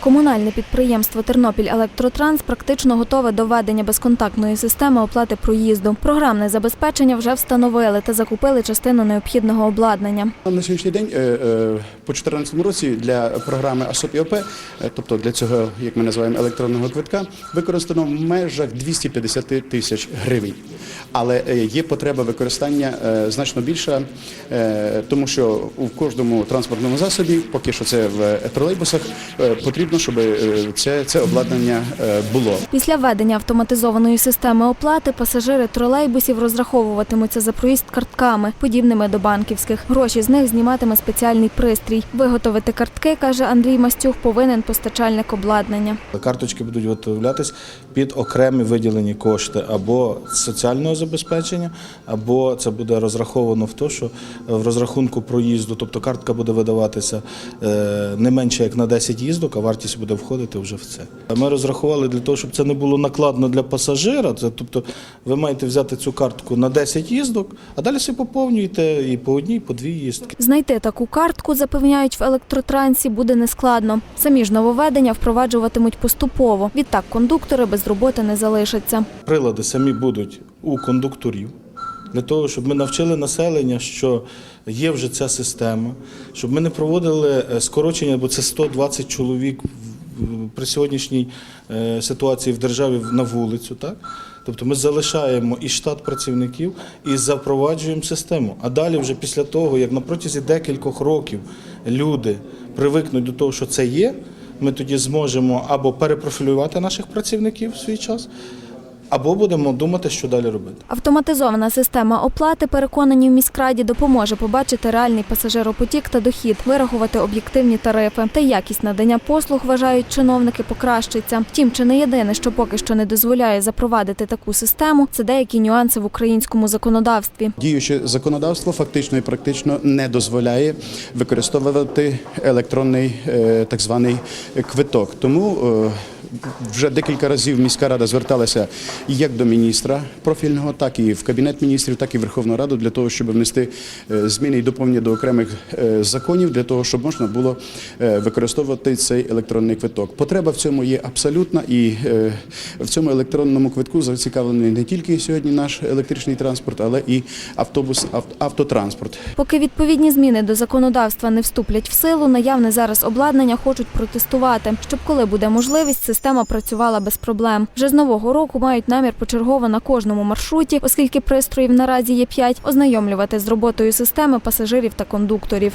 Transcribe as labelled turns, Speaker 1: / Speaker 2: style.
Speaker 1: Комунальне підприємство Тернопіль Електротранс практично готове до введення безконтактної системи оплати проїзду. Програмне забезпечення вже встановили та закупили частину необхідного обладнання.
Speaker 2: На сьогоднішній день е, е, по 2014 році для програми АСОП ІОП, е, тобто для цього, як ми називаємо, електронного квитка, використано в межах 250 тисяч гривень. Але е, є потреба використання е, значно більша, е, тому що у кожному транспортному засобі, поки що це в тролейбусах, потрібно, щоб це, це обладнання було.
Speaker 1: Після введення автоматизованої системи оплати пасажири тролейбусів розраховуватимуться за проїзд картками, подібними до банківських. Гроші з них зніматиме спеціальний пристрій. Виготовити картки, каже Андрій Мастюх, повинен постачальник обладнання.
Speaker 3: Карточки будуть виготовлятись під окремі виділені кошти або соціального забезпечення, або це буде розраховано в те, що в розрахунку проїзду, тобто картка буде видаватися е, не менше як на 10 їздок, а вартість буде входити вже в це. Ми розрахували для того, щоб це не було накладно для пасажира. Тобто ви маєте взяти цю картку на 10 їздок, а далі собі поповнюєте і по одній, і по дві їздки.
Speaker 1: Знайти таку картку, запевняють в електротрансі, буде нескладно. Самі ж нововведення впроваджуватимуть поступово. Відтак кондуктори без роботи не залишаться.
Speaker 3: Прилади самі будуть у кондукторів. Для того, щоб ми навчили населення, що є вже ця система, щоб ми не проводили е, скорочення, бо це 120 чоловік при сьогоднішній е, ситуації в державі на вулицю. Так? Тобто ми залишаємо і штат працівників, і запроваджуємо систему. А далі, вже після того, як на протязі декількох років люди привикнуть до того, що це є, ми тоді зможемо або перепрофілювати наших працівників в свій час, або будемо думати, що далі робити.
Speaker 1: Автоматизована система оплати, переконані в міськраді, допоможе побачити реальний пасажиропотік та дохід, вирахувати об'єктивні тарифи. Та якість надання послуг, вважають чиновники, покращиться. Втім, чи не єдине, що поки що не дозволяє запровадити таку систему, це деякі нюанси в українському законодавстві.
Speaker 2: Діюче законодавство фактично і практично не дозволяє використовувати електронний е, так званий квиток. Тому е, вже декілька разів міська рада зверталася як до міністра профільного, так і в кабінет міністрів, так і в Верховну Раду для того, щоб внести е, зміни і доповнення до окремих е, законів для того, щоб можна було е, використовувати цей електронний квиток. Потреба в цьому є абсолютна, і в цьому електронному квитку зацікавлений не тільки сьогодні наш електричний транспорт, але і автобус, автотранспорт.
Speaker 1: Поки відповідні зміни до законодавства не вступлять в силу, наявне зараз обладнання хочуть протестувати, щоб коли буде можливість, система працювала без проблем. Вже з нового року мають намір почергово на кожному маршруті, оскільки пристроїв наразі є п'ять, ознайомлювати з роботою системи пасажирів та кондукторів.